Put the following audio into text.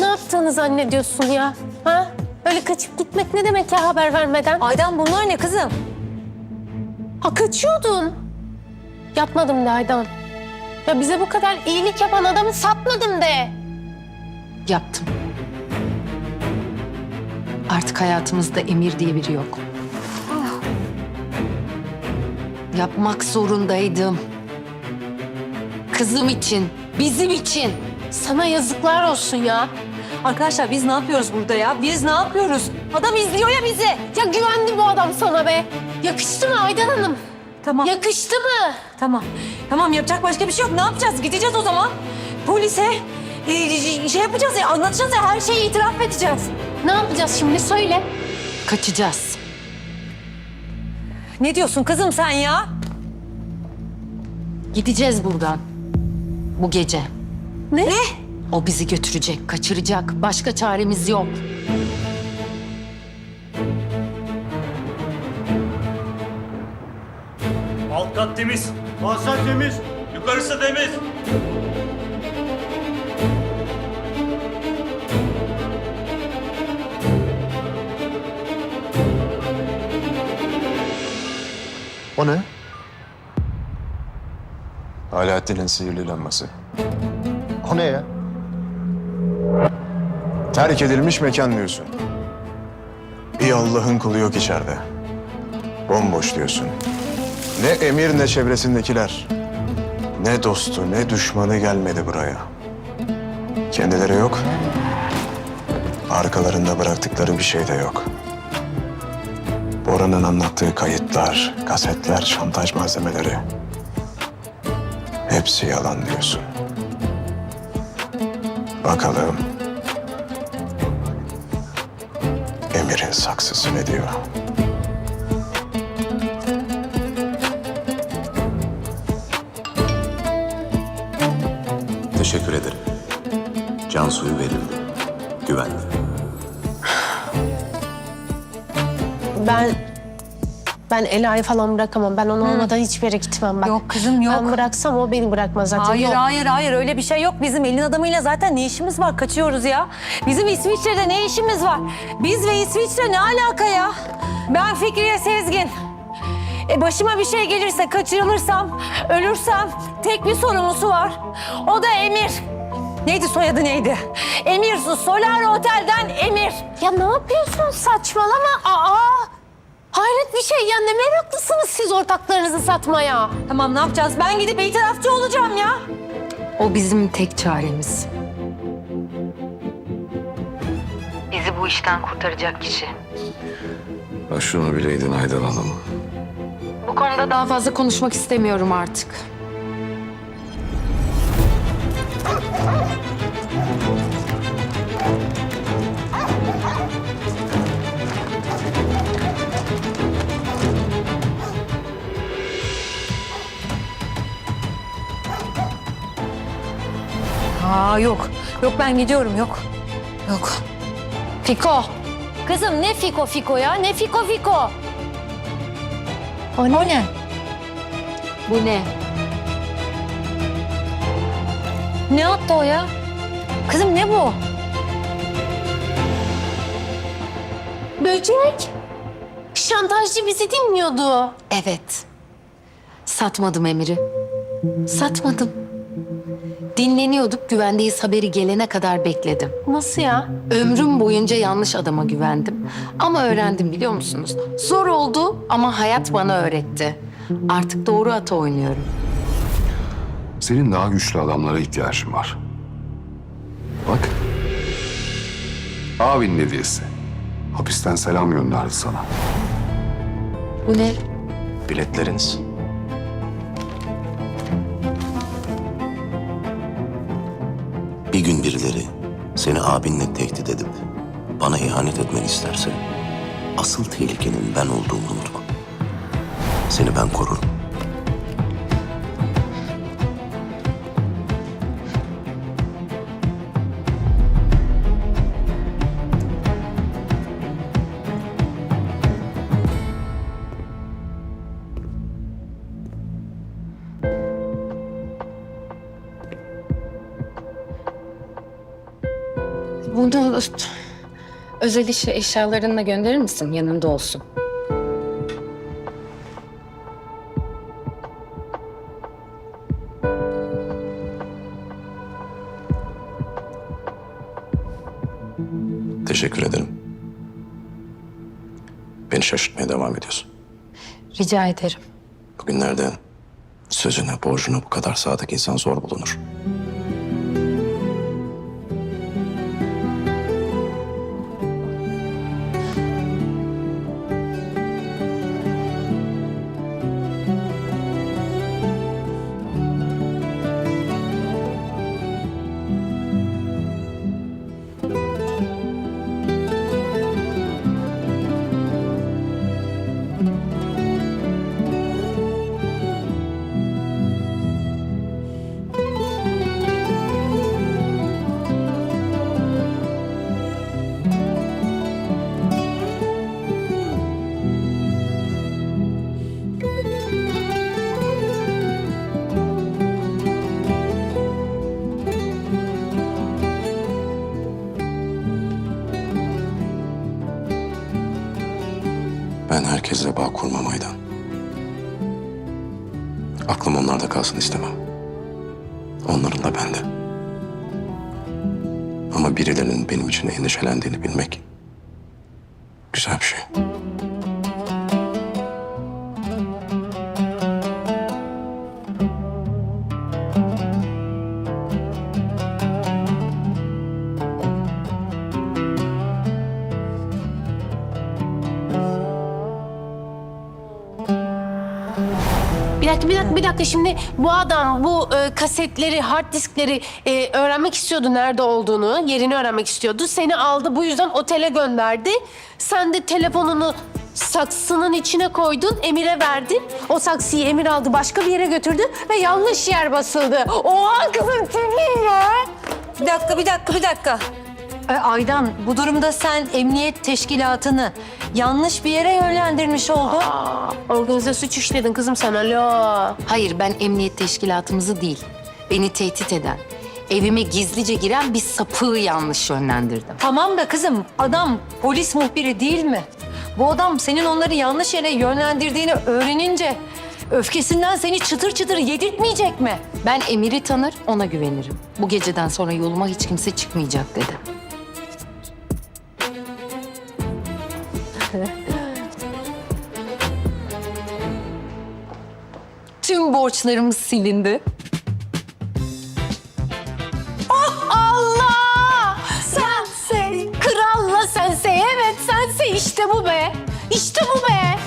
Ne yaptığını zannediyorsun ya? Ha? Öyle kaçıp gitmek ne demek ya haber vermeden? Aydan bunlar ne kızım? Ha kaçıyordun. Yapmadım de Aydan. Ya bize bu kadar iyilik yapan adamı satmadım de. Yaptım. Artık hayatımızda Emir diye biri yok. Yapmak zorundaydım. Kızım için, bizim için. Sana yazıklar olsun ya. Arkadaşlar biz ne yapıyoruz burada ya? Biz ne yapıyoruz? Adam izliyor ya bizi. Ya güvendi bu adam sana be. Yakıştı mı Aydan Hanım? Tamam. Yakıştı mı? Tamam. Tamam yapacak başka bir şey yok. Ne yapacağız? Gideceğiz o zaman. Polise e, şey yapacağız ya anlatacağız ya her şeyi itiraf edeceğiz. Ne yapacağız şimdi söyle. Kaçacağız. Ne diyorsun kızım sen ya? Gideceğiz buradan. Bu gece. Ne? O bizi götürecek, kaçıracak. Başka çaremiz yok. Alt kat temiz. Mahzen temiz. Yukarısı temiz. O ne? Alaaddin'in sihirli lambası. O ne ya? Terk edilmiş mekan diyorsun. Bir Allah'ın kulu yok içeride. Bomboş diyorsun. Ne emir ne çevresindekiler. Ne dostu ne düşmanı gelmedi buraya. Kendileri yok. Arkalarında bıraktıkları bir şey de yok. Bora'nın anlattığı kayıtlar, kasetler, şantaj malzemeleri. Hepsi yalan diyorsun. Bakalım. Emir'in saksısı ne diyor? Teşekkür ederim. Can suyu verildi. Güvenli. Ben ben Ela'yı falan bırakamam. Ben onu olmadan hiçbir yere gitmem bak. Yok kızım, yok. Ben bıraksam o beni bırakmaz zaten. Hayır Yok. hayır hayır öyle bir şey yok. Bizim elin adamıyla zaten ne işimiz var? Kaçıyoruz ya. Bizim İsviçre'de ne işimiz var? Biz ve İsviçre ne alaka ya? Ben Fikriye Sezgin. E başıma bir şey gelirse, kaçırılırsam, ölürsem tek bir sorumlusu var. O da Emir. Neydi soyadı neydi? Emir Solar Otel'den Emir. Ya ne yapıyorsun saçmalama. Aa! Hayret bir şey ya ne meraklısınız siz ortaklarınızı satmaya. Tamam ne yapacağız? Ben gidip itirafçı olacağım ya. O bizim tek çaremiz. Bizi bu işten kurtaracak kişi. Ha şunu bileydin Aydan Hanım. Bu konuda daha fazla konuşmak istemiyorum artık. Aa yok. Yok ben gidiyorum yok. Yok. Fiko. Kızım ne Fiko Fiko ya? Ne Fiko Fiko? O ne? Bu ne? Ne attı o ya? Kızım ne bu? Böcek. Şantajcı bizi dinliyordu. Evet. Satmadım Emir'i. Satmadım. Dinleniyorduk, güvendeyiz haberi gelene kadar bekledim. Nasıl ya? Ömrüm boyunca yanlış adama güvendim. Ama öğrendim biliyor musunuz? Zor oldu ama hayat bana öğretti. Artık doğru ata oynuyorum. Senin daha güçlü adamlara ihtiyacın var. Bak. Abinin hediyesi. Hapisten selam gönderdi sana. Bu ne? Biletleriniz. Bir gün birileri seni abinle tehdit edip bana ihanet etmeni isterse asıl tehlikenin ben olduğumu unutma. Seni ben korurum. Bunu özel iş eşyalarınla gönderir misin? Yanında olsun. Teşekkür ederim. Beni şaşırtmaya devam ediyorsun. Rica ederim. Bugünlerde sözüne, borcuna bu kadar sadık insan zor bulunur. Ben herkesle bağ kurmam Aydan. Aklım onlarda kalsın istemem. Onların da bende. Ama birilerinin benim için endişelendiğini bilmek güzel bir şey. Bir dakika, bir dakika, bir dakika. Şimdi bu adam bu e, kasetleri, hard diskleri e, öğrenmek istiyordu nerede olduğunu, yerini öğrenmek istiyordu. Seni aldı, bu yüzden otele gönderdi. Sen de telefonunu saksının içine koydun, Emir'e verdin. O saksıyı Emir aldı, başka bir yere götürdü ve yanlış yer basıldı. Oha kızım çok ya. Bir dakika, bir dakika, bir dakika. Ee, Aydan, bu durumda sen emniyet teşkilatını yanlış bir yere yönlendirmiş oldun. Aa, organize suç işledin kızım sen, alo. Hayır ben emniyet teşkilatımızı değil, beni tehdit eden, evime gizlice giren bir sapığı yanlış yönlendirdim. Tamam da kızım, adam polis muhbiri değil mi? Bu adam senin onları yanlış yere yönlendirdiğini öğrenince öfkesinden seni çıtır çıtır yedirtmeyecek mi? Ben Emir'i tanır, ona güvenirim. Bu geceden sonra yoluma hiç kimse çıkmayacak dedi. borçlarımız silindi. Oh Allah! Sensei. Kralla sensei. Evet sensei işte bu be. İşte bu be.